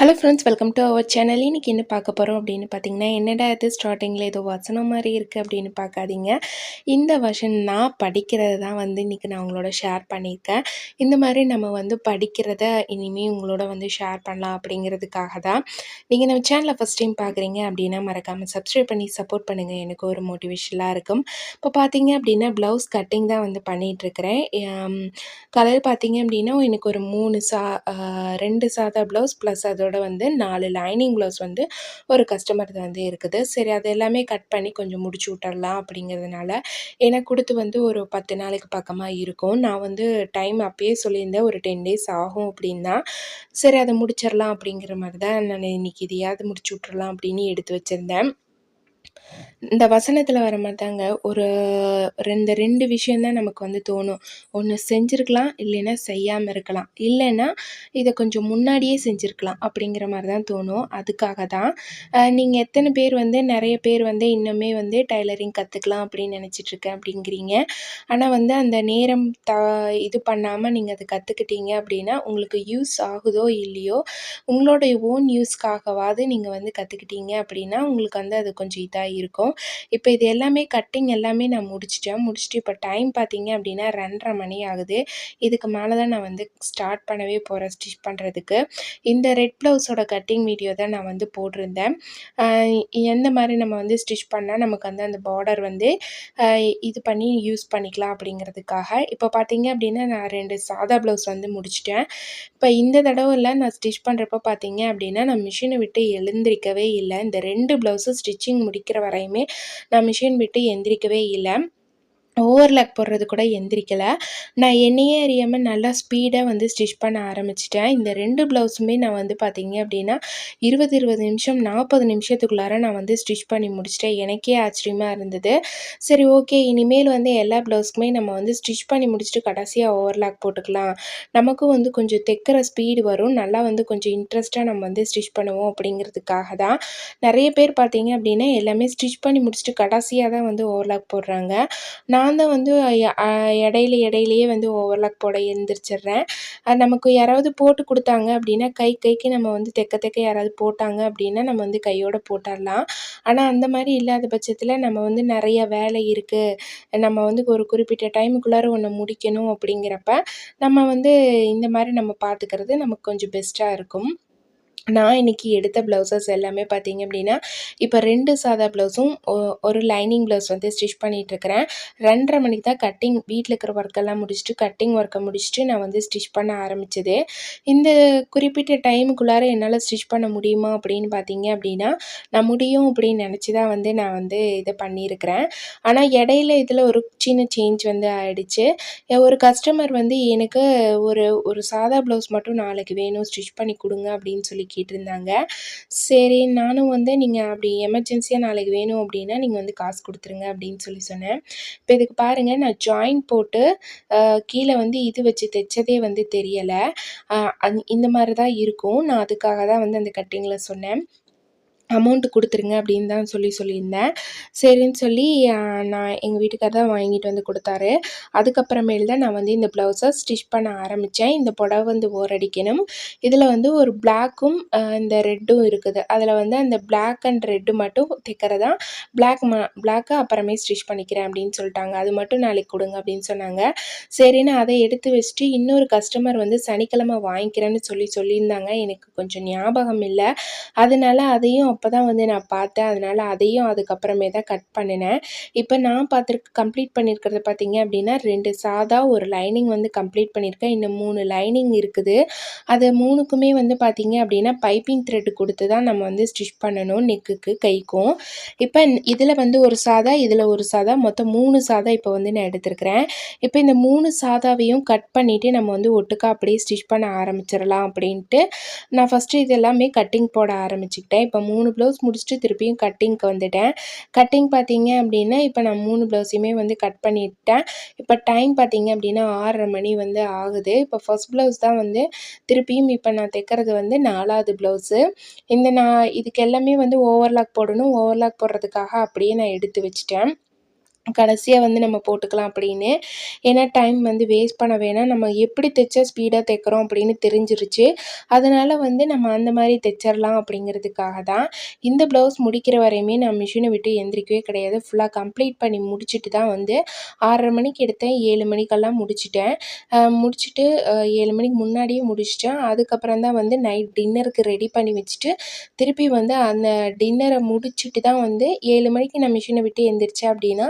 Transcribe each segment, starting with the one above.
Hello friends welcome to our channel இன்றைக்கி என்ன பார்க்க போகிறோம் அப்படின்னு பார்த்தீங்கன்னா என்னடா இது? ஸ்டார்டிங்கில் ஏதோ வசனம் மாதிரி இருக்குது அப்படின்னு பார்க்காதீங்க. இந்த வருஷன் நான் படிக்கிறது தான் வந்து இன்றைக்கி நான் உங்களோட ஷேர் பண்ணியிருக்கேன். இந்த மாதிரி நம்ம வந்து படிக்கிறத இனிமேல் உங்களோட வந்து ஷேர் பண்ணலாம் அப்படிங்கிறதுக்காக தான். நீங்கள் நம்ம சேனலை ஃபஸ்ட் டைம் பார்க்குறீங்க அப்படின்னா மறக்காமல் சப்ஸ்கிரைப் பண்ணி சப்போர்ட் பண்ணுங்கள் எனக்கு ஒரு மோட்டிவேஷனாக இருக்கும். இப்போ பார்த்தீங்க அப்படின்னா ப்ளவுஸ் கட்டிங் தான் வந்து பண்ணிகிட்ருக்கிறேன் கலர் பார்த்தீங்க அப்படின்னா எனக்கு ஒரு மூணு சா ரெண்டு சாதா ப்ளவுஸ் ப்ளஸ் அதோட வந்து நாலு லைனிங் ப்ளவுஸ் வந்து ஒரு கஸ்டமர் வந்து இருக்குது. சரி அது எல்லாமே கட் பண்ணி கொஞ்சம் முடிச்சு விட்டுறலாம் அப்படிங்கிறதுனால எனக்கு கொடுத்து வந்து ஒரு பத்து நாளைக்கு பக்கமாக இருக்கும். நான் வந்து டைம் அப்பயே சொல்லியிருந்தேன் ஒரு டென் டேஸ் ஆகும் அப்படின்னா சரி அதை முடிச்சிடலாம் அப்படிங்கிற மாதிரி தான் நான் இன்னைக்கு இதையாவது முடிச்சு விட்றலாம் அப்படின்னு எடுத்து வச்சுருந்தேன். இந்த வசனத்தில் வர மாதிரி தாங்க ஒரு ரெண்டு ரெண்டு விஷயம் தான் நமக்கு வந்து தோணும். ஒன்று செஞ்சுருக்கலாம் இல்லைன்னா செய்யாமல் இருக்கலாம். இல்லைன்னா இதை கொஞ்சம் முன்னாடியே செஞ்சுருக்கலாம் அப்படிங்கிற மாதிரி தான் தோணும். அதுக்காக தான் நீங்கள் எத்தனை பேர் வந்து நிறைய பேர் வந்து இன்னுமே வந்து டைலரிங் கற்றுக்கலாம் அப்படின்னு நினச்சிட்ருக்கேன் அப்படிங்கிறீங்க. ஆனால் வந்து அந்த நேரம் த இது பண்ணாமல் நீங்கள் அதை கற்றுக்கிட்டீங்க அப்படின்னா உங்களுக்கு யூஸ் ஆகுதோ இல்லையோ உங்களுடைய ஓன் யூஸ்க்காகவாவது நீங்கள் வந்து கற்றுக்கிட்டீங்க அப்படின்னா உங்களுக்கு வந்து அது கொஞ்சம் இதாக இருக்கும். இப்போ இது எல்லாமே கட்டிங் எல்லாமே நான் முடிச்சிட்டேன். முடிச்சுட்டு இப்போ டைம் பார்த்தீங்க அப்படின்னா ரெண்டரை மணி ஆகுது. இதுக்கு மேலே தான் நான் வந்து ஸ்டார்ட் பண்ணவே போகிறேன் ஸ்டிச் பண்ணுறதுக்கு இந்த ரெட் ப்ளவுஸோட கட்டிங் வீடியோ தான் நான் வந்து போட்டிருந்தேன். எந்த மாதிரி நம்ம வந்து ஸ்டிச் பண்ணால் நமக்கு வந்து அந்த பார்டர் வந்து இது பண்ணி யூஸ் பண்ணிக்கலாம் அப்படிங்கிறதுக்காக. இப்போ பார்த்தீங்க அப்படின்னா நான் ரெண்டு சாதா ப்ளவுஸ் வந்து முடிச்சிட்டேன். இப்போ இந்த தடவையில் நான் ஸ்டிச் பண்ணுறப்ப பார்த்தீங்க அப்படின்னா நான் மிஷினை விட்டு எழுந்திருக்கவே இல்லை. இந்த ரெண்டு ப்ளவுஸும் ஸ்டிச்சிங் முடிக்கிற வரையுமே நான் மிஷின் விட்டு எந்திரிக்கவே இல்லை. ஓவர்லாக் போடுறது கூட எந்திரிக்கல. நான் என்னையே அறியாமல் நல்லா ஸ்பீடாக வந்து ஸ்டிச் பண்ண ஆரம்பிச்சிட்டேன். இந்த ரெண்டு ப்ளவுஸுமே நான் வந்து பார்த்திங்க அப்படின்னா இருபது இருபது நிமிஷம் நாற்பது நிமிஷத்துக்குள்ளார நான் வந்து ஸ்டிச் பண்ணி முடிச்சிட்டேன். எனக்கே ஆச்சரியமாக இருந்தது. சரி ஓகே இனிமேல் வந்து எல்லா ப்ளவுஸ்க்குமே நம்ம வந்து ஸ்டிச் பண்ணி முடிச்சுட்டு கடைசியாக ஓவர்லாக் போட்டுக்கலாம். நமக்கும் வந்து கொஞ்சம் தைக்கிற ஸ்பீடு வரும். நல்லா வந்து கொஞ்சம் இன்ட்ரெஸ்ட்டாக நம்ம வந்து ஸ்டிச் பண்ணுவோம் அப்படிங்கிறதுக்காக தான். நிறைய பேர் பார்த்திங்க அப்படின்னா எல்லாமே ஸ்டிச் பண்ணி முடிச்சுட்டு கடைசியாக தான் வந்து ஓவர்லாக் போடுறாங்க. நான் தான் வந்து இடையில இடையிலேயே வந்து ஓவர்லாக் போட எழுந்திரிச்சிடுறேன் அது நமக்கு யாராவது போட்டு கொடுத்தாங்க அப்படின்னா கை கைக்கு நம்ம வந்து தெக்க தெக்க யாராவது போட்டாங்க அப்படின்னா நம்ம வந்து கையோட போட்டுடலாம். ஆனால் அந்த மாதிரி இல்லாத பட்சத்தில் நம்ம வந்து நிறைய வேலை இருக்குது நம்ம வந்து ஒரு குறிப்பிட்ட டைமுக்குள்ளார ஒன்று முடிக்கணும் அப்படிங்கிறப்ப நம்ம வந்து இந்த மாதிரி நம்ம பார்த்துக்கிறது நமக்கு கொஞ்சம் பெஸ்ட்டாக இருக்கும். நான் இன்றைக்கி எடுத்த ப்ளவுசஸ் எல்லாமே பார்த்தீங்க அப்படின்னா இப்போ ரெண்டு சாதா ப்ளவுஸும் ஒரு லைனிங் ப்ளவுஸ் வந்து ஸ்டிச் பண்ணிகிட்ருக்கிறேன் ரெண்டரை மணிக்கு தான் கட்டிங் வீட்டில் இருக்கிற ஒர்க்கெல்லாம் முடிச்சுட்டு கட்டிங் ஒர்க்கை முடிச்சுட்டு நான் வந்து ஸ்டிச் பண்ண ஆரம்பிச்சது. இந்த குறிப்பிட்ட டைமுக்குள்ளார என்னால் ஸ்டிச் பண்ண முடியுமா அப்படின்னு பார்த்தீங்க அப்படின்னா நான் முடியும் அப்படின்னு நினச்சி தான் வந்து நான் வந்து இதை பண்ணியிருக்கிறேன். ஆனால் இடையில இதில் ஒரு சின்ன சேஞ்ச் வந்து ஆயிடுச்சு. ஒரு கஸ்டமர் வந்து எனக்கு ஒரு ஒரு சாதா ப்ளவுஸ் மட்டும் நாளைக்கு வேணும் ஸ்டிச் பண்ணி கொடுங்க அப்படின்னு சொல்லி கேட்டிருந்தாங்க. சரி நானும் வந்து நீங்கள் அப்படி எமர்ஜென்சியாக நாளைக்கு வேணும் அப்படின்னா நீங்கள் வந்து காசு கொடுத்துருங்க அப்படின்னு சொல்லி சொன்னேன். இப்போ இதுக்கு பாருங்கள் நான் ஜாயின் போட்டு கீழே வந்து இது வச்சு தைச்சதே வந்து தெரியலை. இந்த மாதிரி தான் இருக்கும். நான் அதுக்காக தான் வந்து அந்த கட்டிங்கில் சொன்னேன். அமௌண்ட்டு கொடுத்துருங்க அப்படின்னு தான் சொல்லி சொல்லியிருந்தேன். சரின்னு சொல்லி நான் எங்கள் வீட்டுக்கார் தான் வாங்கிட்டு வந்து கொடுத்தாரு. அதுக்கப்புறமேல் தான் நான் வந்து இந்த ப்ளவுஸை ஸ்டிச் பண்ண ஆரம்பித்தேன் இந்த புடவை வந்து ஓரடிக்கணும். இதில் வந்து ஒரு பிளாக்கும் இந்த ரெட்டும் இருக்குது. அதில் வந்து அந்த பிளாக் அண்ட் ரெட்டு மட்டும் தைக்கிறதா? பிளாக் ம பிளாக்கை அப்புறமே ஸ்டிச் பண்ணிக்கிறேன் அப்படின்னு சொல்லிட்டாங்க. அது மட்டும் நாளைக்கு கொடுங்க அப்படின்னு சொன்னாங்க. சரின்னு அதை எடுத்து வச்சுட்டு இன்னொரு கஸ்டமர் வந்து சனிக்கிழமை வாங்கிக்கிறேன்னு சொல்லி சொல்லியிருந்தாங்க. எனக்கு கொஞ்சம் ஞாபகம் இல்லை. அதனால அதையும் அப்போ தான் வந்து நான் பார்த்தேன். அதனால் அதையும் அதுக்கப்புறமே தான் கட் பண்ணினேன். இப்போ நான் பார்த்துருக்கு கம்ப்ளீட் பண்ணியிருக்கிறது பார்த்தீங்க அப்படின்னா ரெண்டு சாதா ஒரு லைனிங் வந்து கம்ப்ளீட் பண்ணியிருக்கேன் இன்னும் மூணு லைனிங் இருக்குது. அது மூணுக்குமே வந்து பார்த்தீங்க அப்படின்னா பைப்பிங் த்ரெட் கொடுத்து தான் நம்ம வந்து ஸ்டிச் பண்ணணும் நெக்குக்கு கைக்கும். இப்போ இதில் வந்து ஒரு சாதா இதில் ஒரு சாதா மொத்தம் மூணு சாதா இப்போ வந்து நான் எடுத்திருக்கிறேன். இப்போ இந்த மூணு சாதாவையும் கட் பண்ணிவிட்டு நம்ம வந்து ஒட்டுக்கா அப்படியே ஸ்டிச் பண்ண ஆரம்பிச்சிடலாம் அப்படின்ட்டு நான் ஃபஸ்ட்டு இது எல்லாமே கட்டிங் போட ஆரம்பிச்சுக்கிட்டேன். இப்போ மூணு ப்ளவுஸ் முடிச்சுட்டு திருப்பியும் கட்டிங்க்கு வந்துட்டேன். கட்டிங் பார்த்தீங்க அப்படின்னா இப்போ நான் மூணு ப்ளவுஸையுமே வந்து கட் பண்ணிட்டேன். இப்போ டைம் பார்த்தீங்க அப்படின்னா ஆறரை மணி வந்து ஆகுது. இப்போ ஃபர்ஸ்ட் ப்ளவுஸ் தான் வந்து திருப்பியும் இப்போ நான் தைக்கிறது வந்து நாலாவது ப்ளவுஸு இந்த நான் இதுக்கு எல்லாமே வந்து ஓவர்லாக் போடணும். ஓவர்லாக் போடுறதுக்காக அப்படியே நான் எடுத்து வச்சிட்டேன். கடைசியாக வந்து நம்ம போட்டுக்கலாம் அப்படின்னு. ஏன்னா டைம் வந்து வேஸ்ட் பண்ண வேணாம். நம்ம எப்படி தைச்சா ஸ்பீடாக தைக்கிறோம் அப்படின்னு தெரிஞ்சிருச்சு. அதனால் வந்து நம்ம அந்த மாதிரி தைச்சிடலாம் அப்படிங்கிறதுக்காக தான். இந்த ப்ளவுஸ் முடிக்கிற வரையுமே நான் மிஷினை விட்டு எந்திரிக்கவே கிடையாது. ஃபுல்லாக கம்ப்ளீட் பண்ணி முடிச்சுட்டு தான் வந்து ஆறரை மணிக்கு எடுத்தேன். ஏழு மணிக்கெல்லாம் முடிச்சிட்டேன். முடிச்சுட்டு ஏழு மணிக்கு முன்னாடியே முடிச்சிட்டேன். அதுக்கப்புறம் தான் வந்து நைட் டின்னருக்கு ரெடி பண்ணி வச்சுட்டு திருப்பி வந்து அந்த டின்னரை முடிச்சுட்டு தான் வந்து ஏழு மணிக்கு நான் மிஷினை விட்டு எந்திரிச்சேன் அப்படின்னா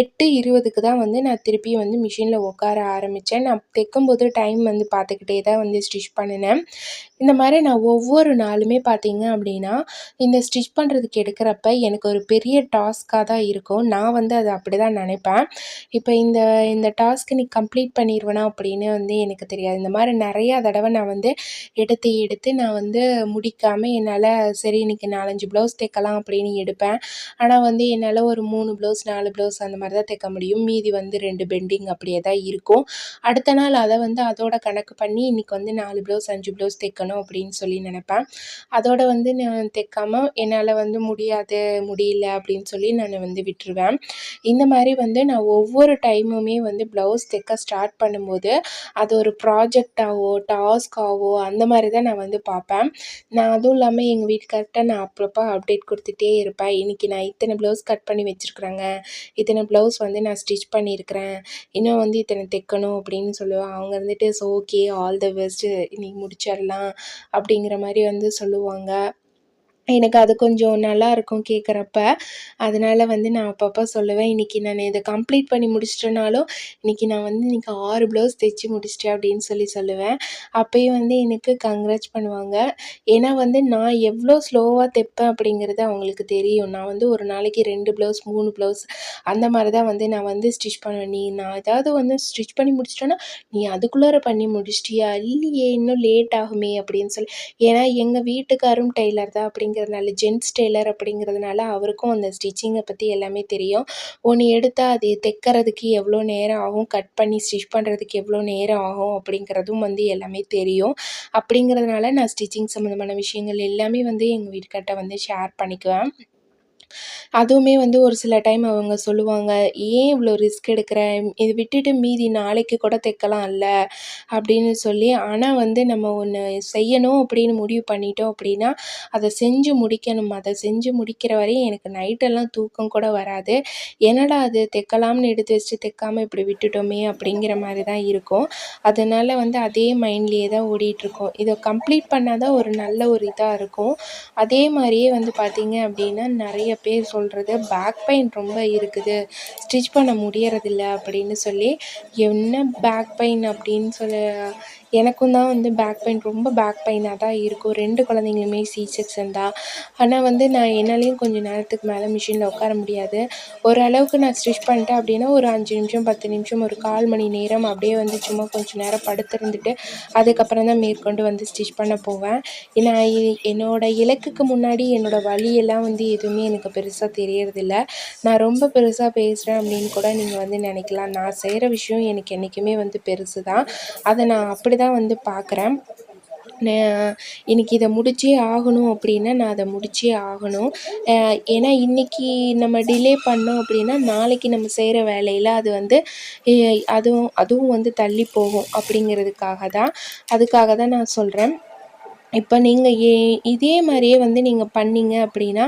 எட்டு இருபதுக்கு தான் வந்து நான் திருப்பி வந்து மிஷினில் உட்கார ஆரம்பித்தேன் நான் தைக்கும்போது டைம் வந்து பார்த்துக்கிட்டே தான் வந்து ஸ்டிச் பண்ணினேன். இந்த மாதிரி நான் ஒவ்வொரு நாளுமே பார்த்தீங்க அப்படின்னா இந்த ஸ்டிச் பண்ணுறதுக்கு எடுக்கிறப்ப எனக்கு ஒரு பெரிய டாஸ்க்காக தான் இருக்கும். நான் வந்து அதை அப்படி தான் நினைப்பேன். இப்போ இந்த இந்த டாஸ்க் நீ கம்ப்ளீட் பண்ணிடுவேனா அப்படின்னு வந்து எனக்கு தெரியாது. இந்த மாதிரி நிறையா தடவை நான் வந்து எடுத்து எடுத்து நான் வந்து முடிக்காமல் என்னால் சரி இன்னைக்கு நாலஞ்சு ப்ளவுஸ் தைக்கலாம் அப்படின்னு எடுப்பேன். ஆனால் வந்து என்னால் ஒரு மூணு ப்ளவுஸ் நாலு ப்ளவுஸ் அந்த மாதிரி தான் தைக்க முடியும். மீதி வந்து ரெண்டு பெண்டிங் அப்படியே தான் இருக்கும். அடுத்த நாள் அதை வந்து அதோட கணக்கு பண்ணி இன்னைக்கு வந்து நாலு ப்ளவுஸ் அஞ்சு ப்ளவுஸ் தைக்கணும். அப்படின்னு சொல்லி நினப்பேன். அதோட வந்து நான் தைக்காமல் என்னால் வந்து முடியாது முடியல அப்படின்னு சொல்லி நான் வந்து விட்டுருவேன். இந்த மாதிரி வந்து நான் ஒவ்வொரு டைமுமே வந்து ப்ளவுஸ் தைக்க ஸ்டார்ட் பண்ணும்போது அது ஒரு ப்ராஜெக்டாகவோ டாஸ்க்காகவோ அந்த மாதிரி தான் நான் வந்து பார்ப்பேன். நான் அதுவும் இல்லாமல் எங்கள் வீட்டுக்கார்ட்ட நான் அப்பப்போ அப்டேட் கொடுத்துட்டே இருப்பேன். இன்றைக்கி நான் இத்தனை ப்ளவுஸ் கட் பண்ணி வச்சுருக்குறேங்க. இத்தனை ப்ளவுஸ் வந்து நான் ஸ்டிச் பண்ணியிருக்கிறேன். இன்னும் வந்து இத்தனை தைக்கணும் அப்படின்னு சொல்லுவேன் அவங்க இருந்துட்டு so okay all the best நீ முடிச்சிடலாம். அப்படிங்கிற மாதிரி வந்து சொல்லுவாங்க. எனக்கு அது கொஞ்சம் நல்லா இருக்கும் கேட்குறப்ப அதனால் வந்து நான் அப்பப்போ சொல்லுவேன் இன்றைக்கி நான் இதை கம்ப்ளீட் பண்ணி முடிச்சிட்டேனாலும் இன்றைக்கி நான் வந்து இன்றைக்கி ஆறு ப்ளவுஸ் தைச்சி முடிச்சிட்டேன் அப்படின்னு சொல்லி சொல்லுவேன். அப்பயும் வந்து எனக்கு கங்க்ராட்ஸ் பண்ணுவாங்க. ஏன்னா வந்து நான் எவ்வளோ ஸ்லோவாக தைப்பேன் அப்படிங்கிறது அவங்களுக்கு தெரியும். நான் வந்து ஒரு நாளைக்கு ரெண்டு ப்ளவுஸ் மூணு ப்ளவுஸ் அந்த மாதிரி தான் வந்து நான் வந்து ஸ்டிச் பண்ணுவேன். நீ நான் ஏதாவது வந்து ஸ்டிச் பண்ணி முடிச்சிட்டேன்னா நீ அதுக்குள்ளார பண்ணி முடிச்சிட்டியா? இல்லையே இன்னும் லேட் ஆகுமே அப்படின்னு சொல்லி. ஏன்னா எங்கள் வீட்டுக்காரும் டெய்லர் தான் அப்படிங்கிறதுனால ஜென்ஸ் டெய்லர் அப்படிங்கிறதுனால அவருக்கும் அந்த ஸ்டிச்சிங்கை பற்றி எல்லாமே தெரியும். ஒன்று எடுத்தால் அது தைக்கிறதுக்கு எவ்வளோ நேரம் ஆகும் கட் பண்ணி ஸ்டிச் பண்ணுறதுக்கு எவ்வளோ நேரம் ஆகும் அப்படிங்கிறதும் வந்து எல்லாமே தெரியும். அப்படிங்கிறதுனால நான் ஸ்டிச்சிங் சம்மந்தமான விஷயங்கள் எல்லாமே வந்து எங்கள் வீட்டுக்கார்ட்ட வந்து ஷேர் பண்ணிக்குவேன். அதுவுமே வந்து ஒரு சில டைம் அவங்க சொல்லுவாங்க ஏன் இவ்வளோ ரிஸ்க் எடுக்கிற? இது விட்டுட்டு மீதி நாளைக்கு கூட தைக்கலாம்ல அப்படின்னு சொல்லி ஆனால் வந்து நம்ம ஒன்று செய்யணும் அப்படின்னு முடிவு பண்ணிட்டோம் அப்படின்னா அதை செஞ்சு முடிக்கணும். அதை செஞ்சு முடிக்கிற வரையும் எனக்கு நைட்டெல்லாம் தூக்கம் கூட வராது. என்னடா அது தைக்கலாம்னு எடுத்து வச்சுட்டு தைக்காமல் இப்படி விட்டுட்டோமே அப்படிங்கிற மாதிரி தான் இருக்கும். அதனால் வந்து அதே மைண்ட்லேயே தான் ஓடிட்டுருக்கோம். இதை கம்ப்ளீட் பண்ணால் தான் ஒரு நல்ல ஒரு இதாக இருக்கும். அதே மாதிரியே வந்து பார்த்தீங்க அப்படின்னா நிறைய பேர் சொல்கிறது பேக் பெயின் ரொம்ப இருக்குது. ஸ்டிச் பண்ண முடியறதில்ல அப்படின்னு சொல்லி என்ன பேக் பெயின் அப்படின்னு சொல்ல எனக்கும் தான் வந்து பேக் பெயின் ரொம்ப பேக் பெயினாக தான் இருக்கும். ரெண்டு குழந்தைங்களுமே சி செக்ஷன் தான். ஆனால் வந்து நான் என்னாலேயும் கொஞ்சம் நேரத்துக்கு மேலே மிஷினில் உட்கார முடியாது. ஓரளவுக்கு நான் ஸ்டிச் பண்ணிட்டேன் அப்படின்னா ஒரு அஞ்சு நிமிஷம் பத்து நிமிஷம் ஒரு கால் மணி நேரம் அப்படியே வந்து சும்மா கொஞ்சம் நேரம் படுத்திருந்துட்டு அதுக்கப்புறம் தான் மேற்கொண்டு வந்து ஸ்டிச் பண்ண போவேன். நான் என்னோடய இலக்குக்கு முன்னாடி என்னோடய வழியெல்லாம் வந்து எதுவுமே எனக்கு பெருசாக தெரியறதில்ல. நான் ரொம்ப பெருசாக பேசுகிறேன் அப்படின்னு கூட நீங்கள் வந்து நினைக்கலாம். நான் செய்கிற விஷயம் எனக்கு என்றைக்குமே வந்து பெருசு தான் அதை நான் அப்படி தான் தான் வந்து பார்க்குறேன். எனக்கு இன்னைக்கு இதை முடிச்சே ஆகணும் அப்படின்னா நான் அதை முடிச்சே ஆகணும். ஏன்னா இன்றைக்கி நம்ம டிலே பண்ணோம் அப்படின்னா நாளைக்கு நம்ம செய்கிற வேலையில் அது வந்து அதுவும் அதுவும் வந்து தள்ளி போகும் அப்படிங்கிறதுக்காக தான். அதுக்காக தான் நான் சொல்கிறேன் இப்போ நீங்கள் ஏ இதே மாதிரியே வந்து நீங்கள் பண்ணிங்க அப்படின்னா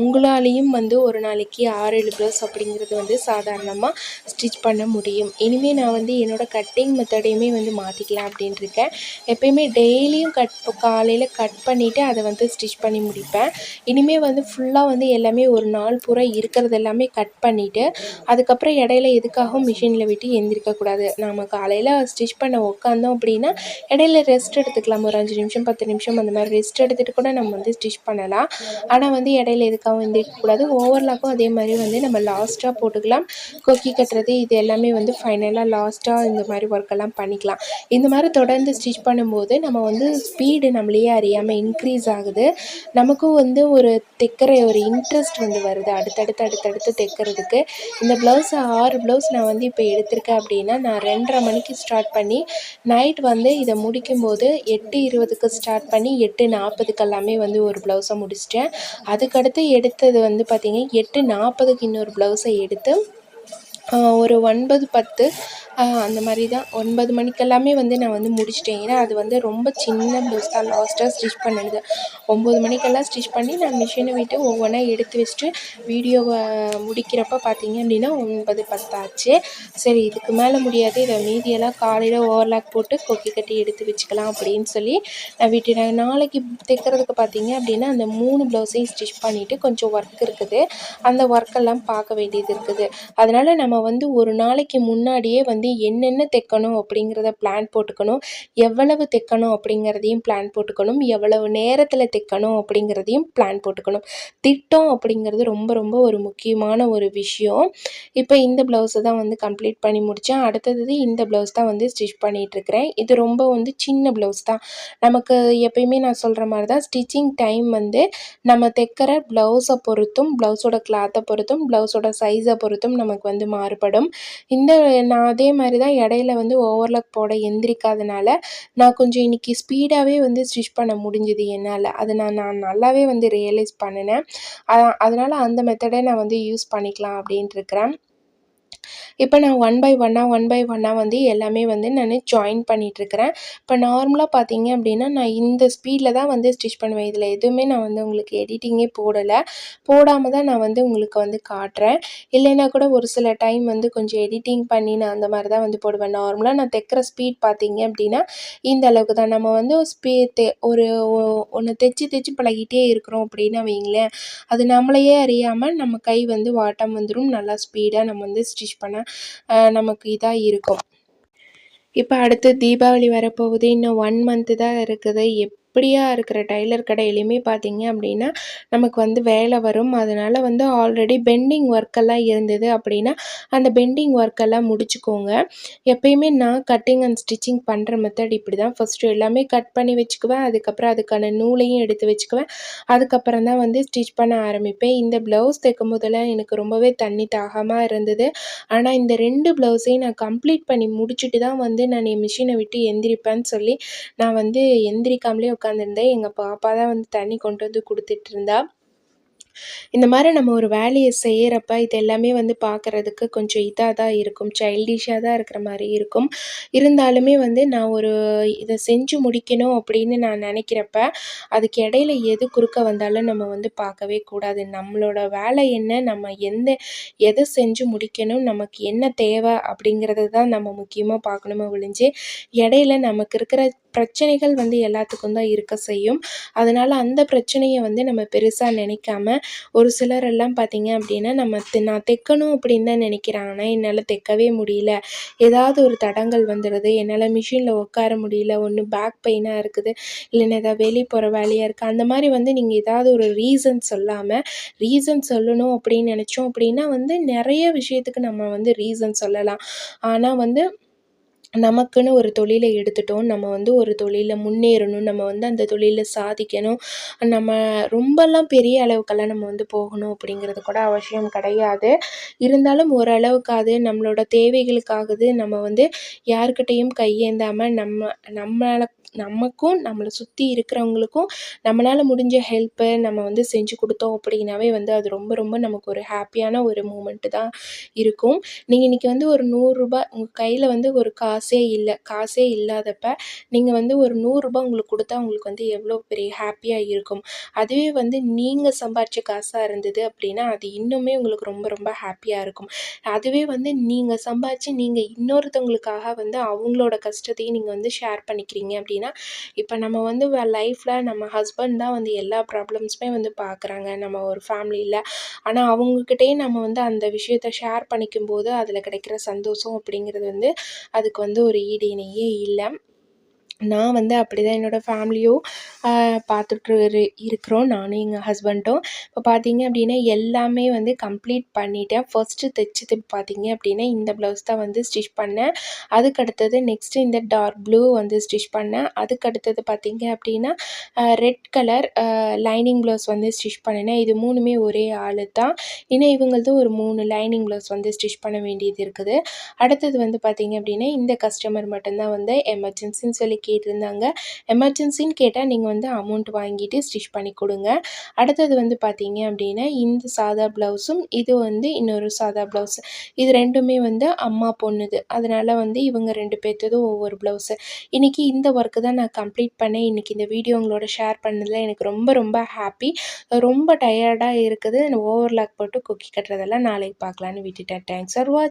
உங்களாலேயும் வந்து ஒரு நாளைக்கு ஆறு ஏழு ப்ளவுஸ் அப்படிங்கிறது வந்து சாதாரணமாக ஸ்டிச் பண்ண முடியும். இனிமேல் நான் வந்து என்னோடய கட்டிங் மெத்தடையுமே வந்து மாற்றிக்கலாம் அப்படின்ட்டு இருக்கேன். எப்பயுமே டெய்லியும் கட் காலையில் கட் பண்ணிவிட்டு அதை வந்து ஸ்டிச் பண்ணி முடிப்பேன். இனிமேல் வந்து ஃபுல்லாக வந்து எல்லாமே ஒரு நாள் பூரா இருக்கிறது எல்லாமே கட் பண்ணிவிட்டு அதுக்கப்புறம் இடையில எதுக்காகவும் மிஷினில் விட்டு எந்திரிக்கக்கூடாது. நம்ம காலையில் ஸ்டிச் பண்ண உட்காந்தோம் அப்படின்னா இடையில ரெஸ்ட் எடுத்துக்கலாம். ஒரு அஞ்சு நிமிஷம் பத்து நிமிஷம் அந்த மாதிரி ரெஸ்ட் எடுத்துகிட்டு கூட நம்ம வந்து ஸ்டிச் பண்ணலாம். ஆனால் வந்து இடையில எதுக்காகவும் எந்திரிக்கக்கூடாது ஓவர்லாக்கும் அதே மாதிரி வந்து நம்ம லாஸ்ட்டாக போட்டுக்கலாம். கொக்கி கட்டுறது இது எல்லாமே வந்து ஃபைனலாக லாஸ்ட்டாக இந்த மாதிரி ஒர்க்கெல்லாம் பண்ணிக்கலாம். இந்த மாதிரி தொடர்ந்து ஸ்டிச் பண்ணும்போது நம்ம வந்து ஸ்பீடு நம்மளையே அறியாமல் இன்க்ரீஸ் ஆகுது. நமக்கும் வந்து ஒரு தைக்கிற ஒரு இன்ட்ரெஸ்ட் வந்து வருது. அடுத்தடுத்து அடுத்தடுத்து தைக்கிறதுக்கு. இந்த ப்ளவுஸ் ஆறு ப்ளவுஸ் நான் வந்து இப்போ எடுத்திருக்கேன் அப்படின்னா நான் ரெண்டரை மணிக்கு ஸ்டார்ட் பண்ணி நைட் வந்து இதை முடிக்கும்போது எட்டு இருபதுக்கு ஸ்டார்ட் பண்ணி எட்டு நாற்பதுக்கு எல்லாமே வந்து ஒரு ப்ளவுஸை முடிச்சிட்டேன். அதுக்கடுத்து எடுத்தது வந்து பார்த்திங்க எட்டு நாற்பதுக்கு இன்னொரு ப்ளவுஸை எடுத்து ஒரு ஒன்பது பத்து. அந்த மாதிரி தான் ஒன்பது மணிக்கெல்லாமே வந்து நான் வந்து முடிச்சிட்டேன். ஏன்னா அது வந்து ரொம்ப சின்ன ப்ளவுஸ் தான். லாஸ்ட்டாக ஸ்டிச் பண்ணது. ஒம்பது மணிக்கெல்லாம் ஸ்டிச் பண்ணி நான் மிஷினை விட்டு ஒவ்வொன்றா எடுத்து வச்சுட்டு வீடியோவை முடிக்கிறப்ப பார்த்தீங்க அப்படின்னா ஒன்பது பத்தாச்சு. சரி இதுக்கு மேலே முடியாது. இதை மீதியெல்லாம் காலையில் ஓவர்லாக் போட்டு கொக்கி கட்டி எடுத்து வச்சுக்கலாம் அப்படின்னு சொல்லி நான் விட்டுட்டேன் நாளைக்கு தைக்கிறதுக்கு பார்த்தீங்க அப்படின்னா அந்த மூணு ப்ளவுஸையும் ஸ்டிச் பண்ணிவிட்டு கொஞ்சம் ஒர்க் இருக்குது. அந்த ஒர்க்கெல்லாம் பார்க்க வேண்டியது இருக்குது. அதனால் நம்ம வந்து ஒரு நாளைக்கு முன்னாடியே வந்து என்னென்ன தைக்கணும் அப்படிங்கிறத பிளான் போட்டுக்கணும். எவ்வளவு தைக்கணும் அப்படிங்கிறதையும் பிளான் போட்டுக்கணும். எவ்வளவு நேரத்தில் தைக்கணும் அப்படிங்கிறதையும் பிளான் போட்டுக்கணும். திட்டம் அப்படிங்கிறது ரொம்ப ரொம்ப ஒரு முக்கியமான ஒரு விஷயம். இப்போ இந்த ப்ளவுஸை தான் வந்து கம்ப்ளீட் பண்ணி முடித்தேன் அடுத்தது இந்த ப்ளவுஸ் தான் வந்து ஸ்டிச் பண்ணிகிட்ருக்கிறேன் இது ரொம்ப வந்து சின்ன ப்ளவுஸ் தான். நமக்கு எப்பயுமே நான் சொல்கிற மாதிரி தான் ஸ்டிச்சிங் டைம் வந்து நம்ம தைக்கிற ப்ளவுஸை பொறுத்தும் ப்ளவுஸோட கிளாத்தை பொறுத்தும் ப்ளவுஸோட சைஸை பொறுத்தும் நமக்கு வந்து மாறுபடும். இந்த நான் அதே மாதிரி தான் இடையில வந்து ஓவர்லாக் போட எந்திரிக்காதனால நான் கொஞ்சம் இன்றைக்கி ஸ்பீடாகவே வந்து ஸ்டிச் பண்ண முடிஞ்சுது என்னால். அது நான் நான் நல்லாவே வந்து ரியலைஸ் பண்ணினேன். அதனால் அந்த மெத்தடை நான் வந்து யூஸ் பண்ணிக்கலாம் அப்படின்ட்டு இருக்கிறேன். இப்போ நான் ஒன் பை ஒன்னாக ஒன் பை ஒன்னாக வந்து எல்லாமே வந்து நான் ஜாயின் பண்ணிகிட்ருக்கிறேன் இப்போ நார்மலாக பார்த்தீங்க அப்படின்னா நான் இந்த ஸ்பீடில் தான் வந்து ஸ்டிச் பண்ணுவேன். இதில் எதுவுமே நான் வந்து உங்களுக்கு எடிட்டிங்கே போடலை. போடாமல் தான் நான் வந்து உங்களுக்கு வந்து காட்டுறேன். இல்லைன்னா கூட ஒரு சில டைம் வந்து கொஞ்சம் எடிட்டிங் பண்ணி நான் அந்த மாதிரி தான் வந்து போடுவேன். நார்மலாக நான் தைக்கிற ஸ்பீட் பார்த்தீங்க அப்படின்னா இந்த அளவுக்கு தான். நம்ம வந்து ஸ்பீ தே ஒரு ஒன்று தைச்சி தைச்சி பழகிட்டே இருக்கிறோம் அப்படின்னு வைங்களேன் அது நம்மளையே அறியாமல் நம்ம கை வந்து வாட்டம் வந்துடும் நல்லா ஸ்பீடாக நம்ம வந்து ஸ்டிச் பண்ண நமக்கு இதாக இருக்கும். இப்போ அடுத்து தீபாவளி வரப்போகுது. இன்னும் ஒன் மந்த்து தான் இருக்குது. எப் அப்படியா இருக்கிற டைலர் கடையிலையுமே பார்த்தீங்க அப்படின்னா நமக்கு வந்து வேலை வரும். அதனால் வந்து ஆல்ரெடி பெண்டிங் ஒர்க்கெல்லாம் இருந்தது அப்படின்னா அந்த பெண்டிங் ஒர்க்கெல்லாம் முடிச்சுக்கோங்க. எப்பயுமே நான் கட்டிங் அண்ட் ஸ்டிச்சிங் பண்ணுற மெத்தட் இப்படி தான் ஃபஸ்ட்டு எல்லாமே கட் பண்ணி வச்சுக்குவேன். அதுக்கப்புறம் அதுக்கான நூலையும் எடுத்து வச்சுக்குவேன். அதுக்கப்புறம் தான் வந்து ஸ்டிச் பண்ண ஆரம்பிப்பேன். இந்த ப்ளவுஸ் தைக்கும் போதெல்லாம் எனக்கு ரொம்பவே தண்ணி தாகமாக இருந்தது. ஆனால் இந்த ரெண்டு ப்ளவுஸையும் நான் கம்ப்ளீட் பண்ணி முடிச்சுட்டு தான் வந்து நான் என் மிஷினை விட்டு எந்திரிப்பேன்னு சொல்லி நான் வந்து எந்திரிக்காமலே உட்காந்துருந்தேன் எங்கள் பாப்பா தான் வந்து தண்ணி கொண்டு வந்து கொடுத்துட்ருந்தா இந்த மாதிரி நம்ம ஒரு வேலையை செய்கிறப்ப இது எல்லாமே வந்து பார்க்குறதுக்கு கொஞ்சம் இதாக தான் இருக்கும். சைல்டிஷாக தான் இருக்கிற மாதிரி இருக்கும். இருந்தாலுமே வந்து நான் ஒரு இதை செஞ்சு முடிக்கணும் அப்படின்னு நான் நினைக்கிறப்ப அதுக்கு இடையில எது குறுக்க வந்தாலும் நம்ம வந்து பார்க்கவே கூடாது. நம்மளோட வேலை என்ன? நம்ம எந்த எதை செஞ்சு முடிக்கணும்? நமக்கு என்ன தேவை அப்படிங்கிறது தான் நம்ம முக்கியமாக பார்க்கணுமே ஒழிஞ்சு இடையில நமக்கு இருக்கிற பிரச்சனைகள் வந்து எல்லாத்துக்கும் தான் இருக்க செய்யும். அதனால் அந்த பிரச்சனையை வந்து நம்ம பெருசாக நினைக்காம ஒரு சிலர் எல்லாம் பார்த்தீங்க அப்படின்னா நம்ம நான் தைக்கணும் அப்படின்னு தான் நினைக்கிறேன். ஆனால் என்னால் தைக்கவே முடியல. ஏதாவது ஒரு தடங்கள் வந்துடுது. என்னால் மிஷினில் உட்கார முடியல. ஒன்று பேக் பெயினாக இருக்குது. இல்லைன்னா ஏதாவது வெளியே போகிற வேலையாக இருக்குது அந்த மாதிரி வந்து நீங்கள் ஏதாவது ஒரு ரீசன் சொல்லாமல் ரீசன் சொல்லணும் அப்படின்னு நினச்சோம் அப்படின்னா வந்து நிறைய விஷயத்துக்கு நம்ம வந்து ரீசன் சொல்லலாம். ஆனால் வந்து நமக்குன்னு ஒரு தொழிலை எடுத்துட்டோம். நம்ம வந்து ஒரு தொழிலில் முன்னேறணும். நம்ம வந்து அந்த தொழிலில் சாதிக்கணும். நம்ம ரொம்பலாம் பெரிய அளவுக்கெல்லாம் நம்ம வந்து போகணும் அப்படிங்கிறது கூட அவசியம் கிடையாது. இருந்தாலும் ஓரளவுக்காவது நம்மளோட தேவைகளுக்காகுது நம்ம வந்து யாருக்கிட்டேயும் கையேந்தாமல் நம்ம நம்மளை நமக்கும் நம்மளை சுற்றி இருக்கிறவங்களுக்கும் நம்மளால் முடிஞ்ச ஹெல்ப்பை நம்ம வந்து செஞ்சு கொடுத்தோம் அப்படின்னாவே வந்து அது ரொம்ப ரொம்ப நமக்கு ஒரு ஹாப்பியான ஒரு மூமெண்ட்டு தான் இருக்கும். நீங்கள் இன்றைக்கி வந்து ஒரு நூறுரூபா உங்கள் கையில் வந்து ஒரு காசே இல்லை காசே இல்லாதப்ப நீங்கள் வந்து ஒரு நூறுரூபா உங்களுக்கு கொடுத்தா உங்களுக்கு வந்து எவ்வளோ பெரிய ஹாப்பியாக இருக்கும். அதுவே வந்து நீங்கள் சம்பாரித்த காசாக இருந்தது அப்படின்னா அது இன்னுமே உங்களுக்கு ரொம்ப ரொம்ப ஹாப்பியாக இருக்கும். அதுவே வந்து நீங்கள் சம்பாதிச்சு நீங்கள் இன்னொருத்தவங்களுக்காக வந்து அவங்களோட கஷ்டத்தையும் நீங்கள் வந்து ஷேர் பண்ணிக்கிறீங்க அப்படின்னு அப்படின்னா இப்போ நம்ம வந்து லைஃப்பில் நம்ம ஹஸ்பண்ட் தான் வந்து எல்லா ப்ராப்ளம்ஸுமே வந்து பார்க்குறாங்க நம்ம ஒரு ஃபேமிலியில் ஆனால் அவங்கக்கிட்டேயும் நம்ம வந்து அந்த விஷயத்த ஷேர் பண்ணிக்கும் போது அதில் கிடைக்கிற சந்தோஷம் அப்படிங்கிறது வந்து அதுக்கு வந்து ஒரு ஈடு இணையே இல்லை. நான் வந்து அப்படி தான் என்னோடய ஃபேமிலியும் பார்த்துட்டு இருக்கிறோம். நானும் எங்கள் ஹஸ்பண்டும். இப்போ பார்த்தீங்க அப்படின்னா எல்லாமே வந்து கம்ப்ளீட் பண்ணிட்டேன். ஃபஸ்ட்டு தைச்சது பார்த்தீங்க அப்படின்னா இந்த ப்ளவுஸ் தான் வந்து ஸ்டிச் பண்ணேன். அதுக்கு அடுத்தது நெக்ஸ்ட்டு இந்த டார்க் ப்ளூ வந்து ஸ்டிச் பண்ணேன். அதுக்கு அடுத்தது பார்த்தீங்க அப்படின்னா ரெட் கலர் லைனிங் ப்ளவுஸ் வந்து ஸ்டிச் பண்ணினேன். இது மூணுமே ஒரே ஆள் தான். ஏன்னா இவங்களது ஒரு மூணு லைனிங் ப்ளவுஸ் வந்து ஸ்டிச் பண்ண வேண்டியது இருக்குது. அடுத்தது வந்து பார்த்தீங்க அப்படின்னா இந்த கஸ்டமர் மட்டும்தான் வந்து எமர்ஜென்சின்னு சொல்லி கேட்டிருந்தாங்க. எமர்ஜென்சின்னு கேட்டால் நீங்கள் வந்து அமௌண்ட் வாங்கிட்டு ஸ்டிச் பண்ணி கொடுங்க. அடுத்தது வந்து பார்த்தீங்க அப்படின்னா இந்த சாதா ப்ளவுஸும் இது வந்து இன்னொரு சாதா ப்ளவுஸ் இது ரெண்டுமே வந்து அம்மா பொண்ணுது. அதனால் வந்து இவங்க ரெண்டு பேர்த்ததும் ஒவ்வொரு ப்ளவுஸு இன்றைக்கி இந்த ஒர்க்கு தான் நான் கம்ப்ளீட் பண்ணேன். இன்றைக்கி இந்த வீடியோ உங்களோட ஷேர் பண்ணதில் எனக்கு ரொம்ப ரொம்ப ஹாப்பி ரொம்ப டயர்டாக இருக்குது. ஓவர்லாக் போட்டு கொக்கி கட்டுறதெல்லாம் நாளைக்கு பார்க்கலான்னு விட்டுட்டேன். Thanks for watch